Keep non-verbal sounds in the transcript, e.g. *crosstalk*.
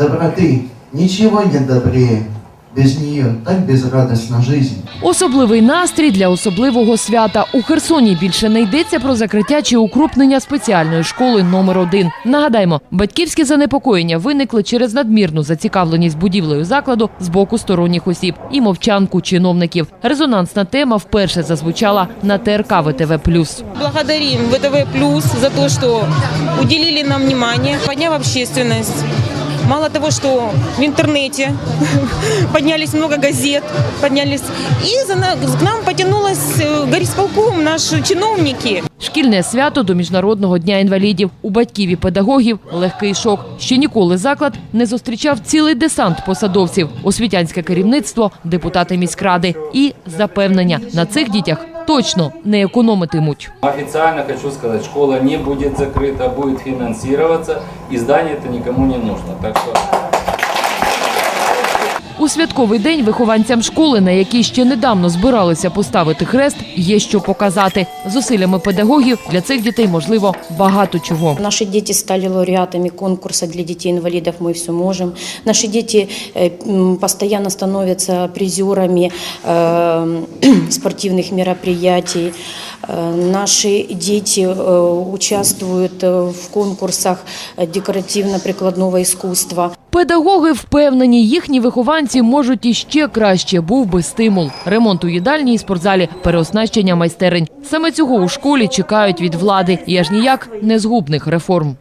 Доброты ничего нет добрее. Без нее так безрадостна жизнь. Особливий настрій для особливого свята. У Херсоні більше не йдеться про закриття чи укрупнення спеціальної школи номер 1 Нагадаймо, батьківські занепокоєння виникли через надмірну зацікавленість будівлею закладу з боку сторонніх осіб і мовчанку чиновників. Резонансна тема вперше зазвучала на ТРК ВТВ+. Благодарим ВТВ Плюс за то, что уделили нам внимание, подняв общественность. Мало того, что в интернете *laughs* поднялись много газет, поднялись, и за к нам потянулась э, горисполком, наши чиновники. Шкільне свято до міжнародного дня інвалідів. У батьків і педагогів легкий шок. Ще ніколи заклад не зустрічав цілий десант посадовців, освітянське керівництво, депутати міськради і запевнення на цих дітях точно не економитимуть. Офіційно хочу сказати, школа не буде закрита, буде фінансуватися і здання це нікому не нужно. Так что У святковий день вихованцям школи, на якій ще недавно збиралися поставити хрест, є що показати. Зусиллями педагогів для цих дітей можливо багато чого. Наши дети стали лауреатами конкурса для детей-инвалидов «Мы все можем». Наши дети э, м, постоянно становятся призерами э, *clears throat* спортивных мероприятий. Э, Наши дети э, участвуют э, в конкурсах э, декоративно-прикладного искусства. Педагоги впевнені, їхні вихованці можуть іще краще. Був би стимул. Ремонт у їдальні і спортзалі, переоснащення майстерень. Саме цього у школі чекають від влади і аж ніяк не згубних реформ.